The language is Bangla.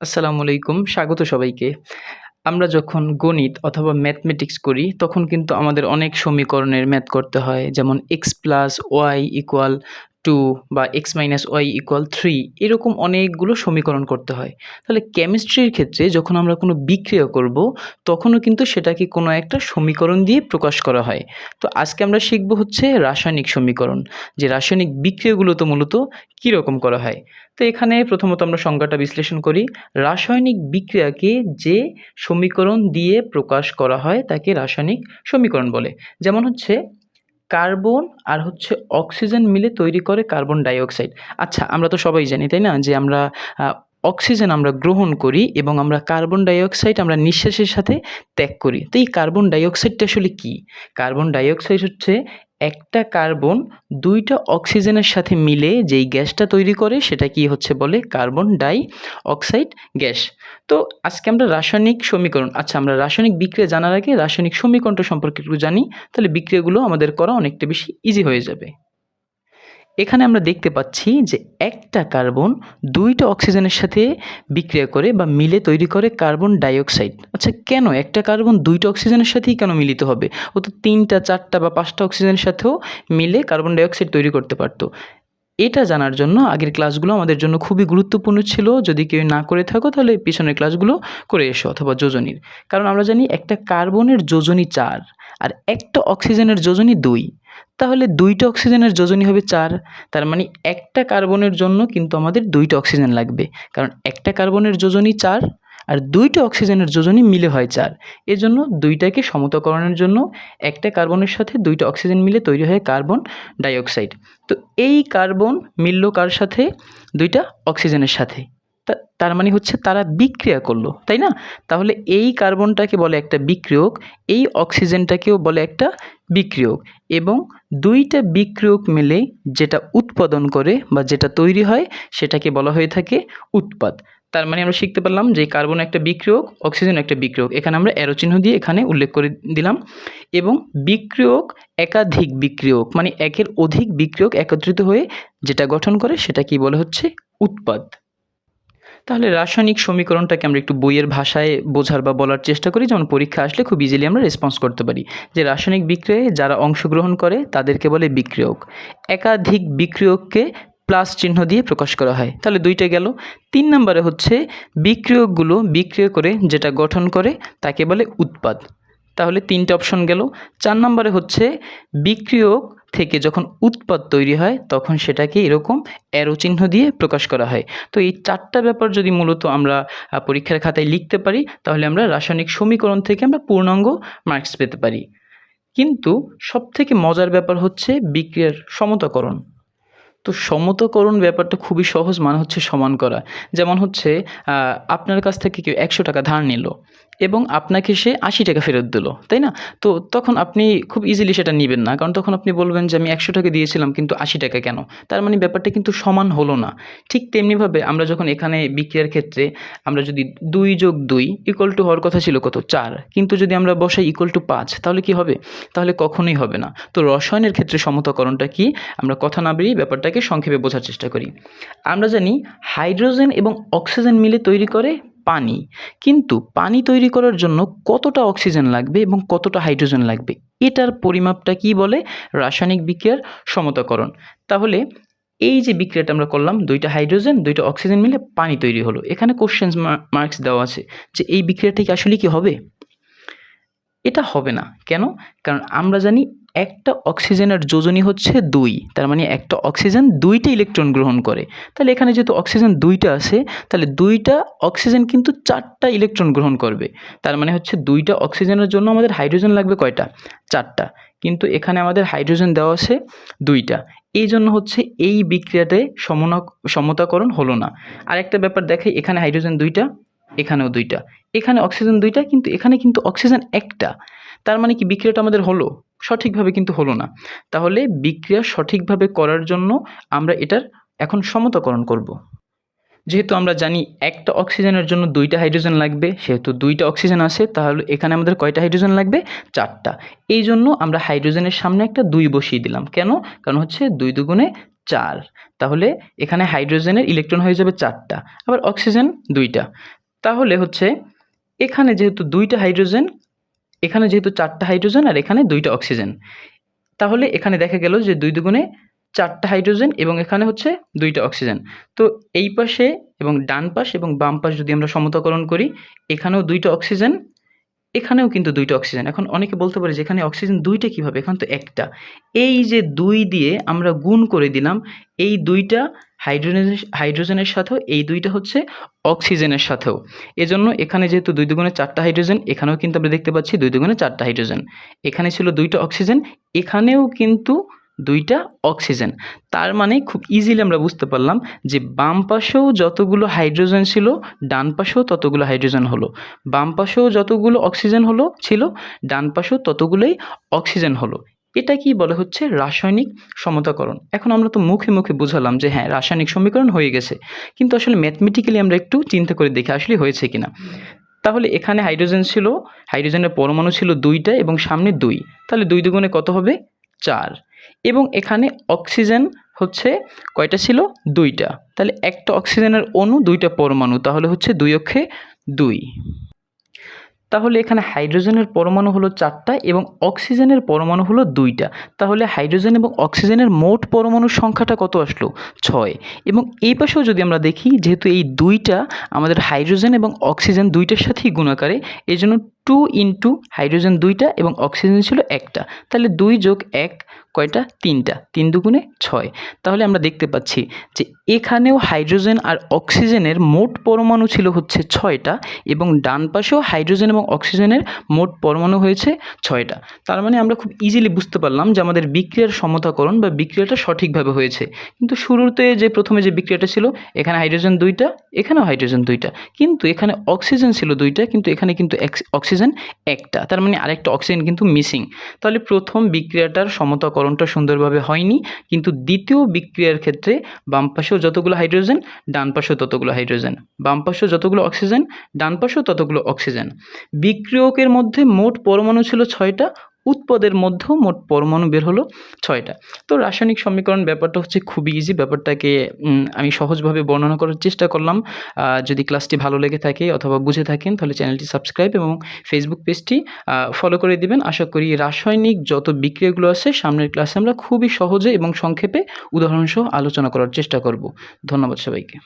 আসসালামু আলাইকুম, স্বাগত সবাইকে। আমরা যখন গণিত অথবা ম্যাথমেটিক্স করি, তখন কিন্তু আমাদের অনেক সমীকরণের ম্যাথ করতে হয়, যেমন X plus Y equal to বা X minus Y equal three এরকম অনেকগুলো সমীকরণ করতে হয়। তাহলে কেমিস্ট্রির ক্ষেত্রে যখন আমরা কোনো বিক্রিয়া করব, তখনও কিন্তু সেটাকে কোনো একটা সমীকরণ দিয়ে প্রকাশ করা হয়। তো আজকে আমরা শিখব হচ্ছে রাসায়নিক সমীকরণ, যে রাসায়নিক বিক্রিয়াগুলো তো মূলত কীরকম করা হয়। তো এখানে প্রথমত আমরা সংজ্ঞাটা বিশ্লেষণ করি। রাসায়নিক বিক্রিয়াকে যে সমীকরণ দিয়ে প্রকাশ করা হয়, তাকে রাসায়নিক সমীকরণ বলে। যেমন হচ্ছে কার্বন আর হচ্ছে অক্সিজেন মিলে তৈরি করে কার্বন ডাইঅক্সাইড। আচ্ছা আমরা তো সবাই জানি, তাই না? যে আমরা অক্সিজেন আমরা গ্রহণ করি এবং আমরা কার্বন ডাইঅক্সাইড আমরা নিঃশ্বাসের সাথে ত্যাগ করি। তো এই কার্বন ডাইঅক্সাইডটা আসলে কী? কার্বন ডাইঅক্সাইড হচ্ছে একটা কার্বন দুইটা অক্সিজেনের সাথে মিলে যেই গ্যাসটা তৈরি করে, সেটা কি হচ্ছে বলে? Carbon dioxide gas. তো আজকে আমরা রাসায়নিক সমীকরণ আচ্ছা আমরা রাসায়নিক বিক্রিয়া জানার আগে রাসায়নিক সমীকরণটা সম্পর্কে একটু জানি, তাহলে বিক্রিয়াগুলো আমাদের করা অনেকটা বেশি ইজি হয়ে যাবে। এখানে আমরা দেখতে পাচ্ছি যে একটা কার্বন দুইটা অক্সিজেনের সাথে বিক্রিয়া করে বা মিলে তৈরি করে কার্বন ডাইঅক্সাইড। আচ্ছা কেন একটা কার্বন দুইটা অক্সিজেনের সাথেই কেন মিলিত হবে? ও তো তিনটা, চারটা বা পাঁচটা অক্সিজেনের সাথেও মিলে কার্বন ডাইঅক্সাইড তৈরি করতে পারতো। এটা জানার জন্য আগের ক্লাসগুলো আমাদের জন্য খুবই গুরুত্বপূর্ণ ছিল। যদি কেউ না করে থাকো, তাহলে পিছনের ক্লাসগুলো করে এসো অথবা যোজনীর। কারণ আমরা জানি একটা কার্বনের যোজনী চার আর একটা অক্সিজেনের যোজনী দুই। তাহলে দুইটা অক্সিজেনের যোজনী হবে চার। তার মানে একটা কার্বনের জন্য কিন্তু আমাদের দুইটা অক্সিজেন লাগবে। কারণ একটা কার্বনের যোজনী চার আর দুইটা অক্সিজেনের যোজনী মিলে হয় চার। এজন্য দুইটাকে সমতাকরণের জন্য একটা কার্বনের সাথে দুইটা অক্সিজেন মিলে তৈরি হয় কার্বন ডাইঅক্সাইড। তো এই কার্বন মিলল কার সাথে? দুইটা অক্সিজেনের সাথে। তার মানে হচ্ছে তারা বিক্রিয়া করল, তাই না? তাহলে এই কার্বনটাকে বলে একটা বিক্রিয়ক, এই অক্সিজেনটাকেও বলে একটা বিক্রিয়ক এবং দুইটা বিক্রিয়ক মিলে যেটা উৎপাদন করে বা যেটা তৈরি হয় সেটাকে বলা হয়ে থাকে উৎপাদ। তার মানে আমরা শিখতে পারলাম যে কার্বন একটা বিক্রিয়ক, অক্সিজেন একটা বিক্রিয়ক। এখানে আমরা অ্যারো চিহ্ন দিয়ে এখানে উল্লেখ করে দিলাম এবং বিক্রিয়ক একাধিক বিক্রিয়ক মানে একের অধিক বিক্রিয়ক একত্রিত হয়ে যেটা গঠন করে সেটা কি বলে হচ্ছে উৎপাদ। তাহলে রাসায়নিক সমীকরণটাকে আমরা একটু বইয়ের ভাষায় বোঝার বা বলার চেষ্টা করি, যেমন পরীক্ষা আসলে খুব ইজিলি আমরা রেসপন্স করতে পারি। যে রাসায়নিক বিক্রিয়ায় যারা অংশগ্রহণ করে, তাদেরকে বলে বিক্রিয়ক। একাধিক বিক্রিয়ককে প্লাস চিহ্ন দিয়ে প্রকাশ করা হয়। তাহলে দুইটা গেল। তিন নম্বরে হচ্ছে বিক্রিয়কগুলো বিক্রিয় করে যেটা গঠন করে, তাকে বলে উৎপাদ। তাহলে তিনটে অপশন গেল। চার নম্বরে হচ্ছে বিক্রিয়ক থেকে যখন উৎপাদ তৈরি হয়, তখন সেটাকে এরকম অ্যারো চিহ্ন দিয়ে প্রকাশ করা হয়। তো এই চারটা ব্যাপার যদি মূলত আমরা পরীক্ষার খাতায় লিখতে পারি, তাহলে আমরা রাসায়নিক সমীকরণ থেকে আমরা পূর্ণাঙ্গ মার্কস পেতে পারি। কিন্তু সবথেকে মজার ব্যাপার হচ্ছে বিক্রিয়ার সমতাকরণ। তো সমতাকরণ ব্যাপারটা খুবই সহজ মানে হচ্ছে সমান করা। যেমন হচ্ছে আপনার কাছ থেকে কেউ একশো টাকা ধার নিল। এবং আপনাকে সে আশি টাকা ফেরত দিল, তাই না? তো তখন আপনি খুব ইজিলি সেটা নেবেন না, কারণ তখন আপনি বলবেন যে আমি একশো টাকা দিয়েছিলাম, কিন্তু আশি টাকা কেন? তার মানে ব্যাপারটা কিন্তু সমান হলো না। ঠিক তেমনিভাবে আমরা যখন এখানে বিক্রিয়ার ক্ষেত্রে আমরা যদি দুই যোগ দুই ইকুয়াল টু হওয়ার কথা ছিল কত? চার। কিন্তু যদি আমরা বসাই ইকুয়াল টু পাঁচ, তাহলে কি হবে? তাহলে কখনোই হবে না। তো রসায়নের ক্ষেত্রে সমতাকরণটা কি? আমরা কথা না বেরিয়ে ব্যাপারটাকে সংক্ষেপে বোঝার চেষ্টা করি। আমরা জানি হাইড্রোজেন এবং অক্সিজেন মিলে তৈরি করে পানি। কিন্তু পানি তৈরি করার জন্য কতটা অক্সিজেন লাগবে এবং কতটা হাইড্রোজেন লাগবে? এটার পরিমাপটা কি বলে? রাসায়নিক বিক্রিয়ার সমতাকরণ। তাহলে এই যে বিক্রিয়াটা আমরা করলাম, দুইটা হাইড্রোজেন, দুইটা অক্সিজেন মিলে পানি তৈরি হলো। এখানে কোশ্চেন্স মার্কস দেওয়া আছে যে এই বিক্রিয়াটা কি আসলে কি হবে? এটা হবে না। কেন? কারণ আমরা জানি একটা অক্সিজেনের যোজনী হচ্ছে দুই। তার মানে একটা অক্সিজেন দুইটা ইলেকট্রন গ্রহণ করে। তাহলে এখানে যেহেতু অক্সিজেন দুইটা আছে, তাহলে দুইটা অক্সিজেন কিন্তু চারটা ইলেকট্রন গ্রহণ করবে। তার মানে হচ্ছে দুইটা অক্সিজেনের জন্য আমাদের হাইড্রোজেন লাগবে কয়টা? চারটা। কিন্তু এখানে আমাদের হাইড্রোজেন দেওয়া আছে দুইটা। এই জন্য হচ্ছে এই বিক্রিয়াতে সমনা সমতাকরণ হলো না। আর একটা ব্যাপার দেখে, এখানে হাইড্রোজেন দুইটা, এখানেও দুইটা। এখানে অক্সিজেন দুইটা, কিন্তু এখানে কিন্তু অক্সিজেন একটা। তার মানে কি বিক্রিয়াটা আমাদের হলো? সঠিকভাবে কিন্তু হলো না। তাহলে বিক্রিয়া সঠিকভাবে করার জন্য আমরা এটার এখন সমতাকরণ করব। যেহেতু আমরা জানি একটা অক্সিজেনের জন্য দুইটা হাইড্রোজেন লাগবে, সেহেতু দুইটা অক্সিজেন আছে, তাহলে এখানে আমাদের কয়টা হাইড্রোজেন লাগবে? চারটা। এই জন্য আমরা হাইড্রোজেনের সামনে একটা দুই বসিয়ে দিলাম। কেন? কারণ হচ্ছে দুই দুগুণে চার। তাহলে এখানে হাইড্রোজেনের ইলেকট্রন হয়ে যাবে চারটা, আবার অক্সিজেন দুইটা। তাহলে হচ্ছে এখানে যেহেতু দুইটা হাইড্রোজেন এখানে যেহেতু চারটা হাইড্রোজেন আর এখানে দুইটা অক্সিজেন, তাহলে এখানে দেখা গেল যে দুই দুগুণে চারটা হাইড্রোজেন এবং এখানে হচ্ছে দুইটা অক্সিজেন। তো এই পাশে এবং ডান পাশ এবং বাম পাশ যদি আমরা সমতাকরণ করি, এখানেও দুইটা অক্সিজেন এখানেও কিন্তু দুইটা অক্সিজেন এখন অনেকে বলতে পারে যে এখানে অক্সিজেন দুইটা কীভাবে? এখানে তো একটা। এই যে দুই দিয়ে আমরা গুণ করে দিলাম, এই দুইটা হাইড্রোজেনের হাইড্রোজেনের সাথেও, এই দুইটা হচ্ছে অক্সিজেনের সাথেও। এজন্য এখানে যেহেতু দুই দুগুণে চারটা হাইড্রোজেন এখানেও কিন্তু আমরা দেখতে পাচ্ছি দুই দুগুণে চারটা হাইড্রোজেন এখানে ছিল দুইটা অক্সিজেন এখানেও কিন্তু দুইটা অক্সিজেন তার মানে খুব ইজিলি আমরা বুঝতে পারলাম যে বাম পাশেও যতগুলো হাইড্রোজেন ছিল, ডান পাশেও ততগুলো হাইড্রোজেন হলো। বাম পাশেও যতগুলো অক্সিজেন হলো, ছিল, ডান পাশেও ততগুলোই অক্সিজেন হলো। এটা কি বলে হচ্ছে? রাসায়নিক সমতাকরণ। এখন আমরা তো মুখে মুখে বুঝালাম যে হ্যাঁ রাসায়নিক সমীকরণ হয়ে গেছে। কিন্তু আসলে ম্যাথমেটিক্যালি আমরা একটু চিন্তা করে দেখি আসলে হয়েছে কিনা। তাহলে এখানে হাইড্রোজেন ছিল হাইড্রোজেনের পরমাণু ছিল দুইটা এবং সামনে দুই। তাহলে দুই দুগুণে কত হবে? চার। এবং এখানে অক্সিজেন হচ্ছে কয়টা ছিল? দুইটা। তাহলে একটা অক্সিজেনের অণু, দুইটা পরমাণু, তাহলে হচ্ছে দুই অক্ষে দুই। তাহলে এখানে হাইড্রোজেনের পরমাণু হলো চারটা এবং অক্সিজেনের পরমাণু হলো দুইটা। তাহলে হাইড্রোজেন এবং অক্সিজেনের মোট পরমাণুর সংখ্যাটা কত আসলো? ছয়। এবং এই পাশেও যদি আমরা দেখি, যেহেতু এই দুইটা আমাদের হাইড্রোজেন এবং অক্সিজেন দুইটার সাথেই গুণাকারে এই জন্য টু ইন্টু হাইড্রোজেন দুইটা এবং অক্সিজেন ছিল একটা। তাহলে দুই যোগ এক, কয়টা? তিনটা। তিন দুগুণে ছয়। তাহলে আমরা দেখতে পাচ্ছি যে এখানেও হাইড্রোজেন আর অক্সিজেনের মোট পরমাণু ছিল হচ্ছে ছয়টা এবং ডান পাশেও হাইড্রোজেন এবং অক্সিজেনের মোট পরমাণু হয়েছে ছয়টা। তার মানে আমরা খুব ইজিলি বুঝতে পারলাম যে আমাদের বিক্রিয়ার সমতাকরণ বা বিক্রিয়াটা সঠিকভাবে হয়েছে। কিন্তু শুরুতে যে প্রথমে যে বিক্রিয়াটা ছিল, এখানে হাইড্রোজেন দুইটা, এখানেও হাইড্রোজেন দুইটা। কিন্তু এখানে অক্সিজেন ছিল দুইটা, কিন্তু এখানে কিন্তু অক্সিজেন একটা। তার মানে আরেকটা অক্সিজেন কিন্তু মিসিং তাহলে প্রথম বিক্রিয়াটার সমতাকরণটা সুন্দরভাবে হয়নি, কিন্তু দ্বিতীয় বিক্রিয়ার ক্ষেত্রে বাম পাশেও যতগুলো হাইড্রোজেন ডান পাশেও ততগুলো হাইড্রোজেন বাম পাশেও যতগুলো অক্সিজেন ডান পাশেও ততগুলো অক্সিজেন বিক্রিয়কের মধ্যে মোট পরমাণু ছিল ছয়টা উৎপদের মধ্যেও মোট পরমাণু বের হলো ছয়টা। তো রাসায়নিক সমীকরণ ব্যাপারটা হচ্ছে খুবই ইজি ব্যাপারটাকে আমি সহজভাবে বর্ণনা করার চেষ্টা করলাম। যদি ক্লাসটি ভালো লেগে থাকে অথবা বুঝে থাকেন, তাহলে চ্যানেলটি সাবস্ক্রাইব এবং ফেসবুক পেজটি ফলো করে দিবেন। আশা করি রাসায়নিক যত বিক্রিয়াগুলো আছে, সামনের ক্লাসে আমরা খুবই সহজে এবং সংক্ষেপে উদাহরণসহ আলোচনা করার চেষ্টা করব। ধন্যবাদ সবাইকে।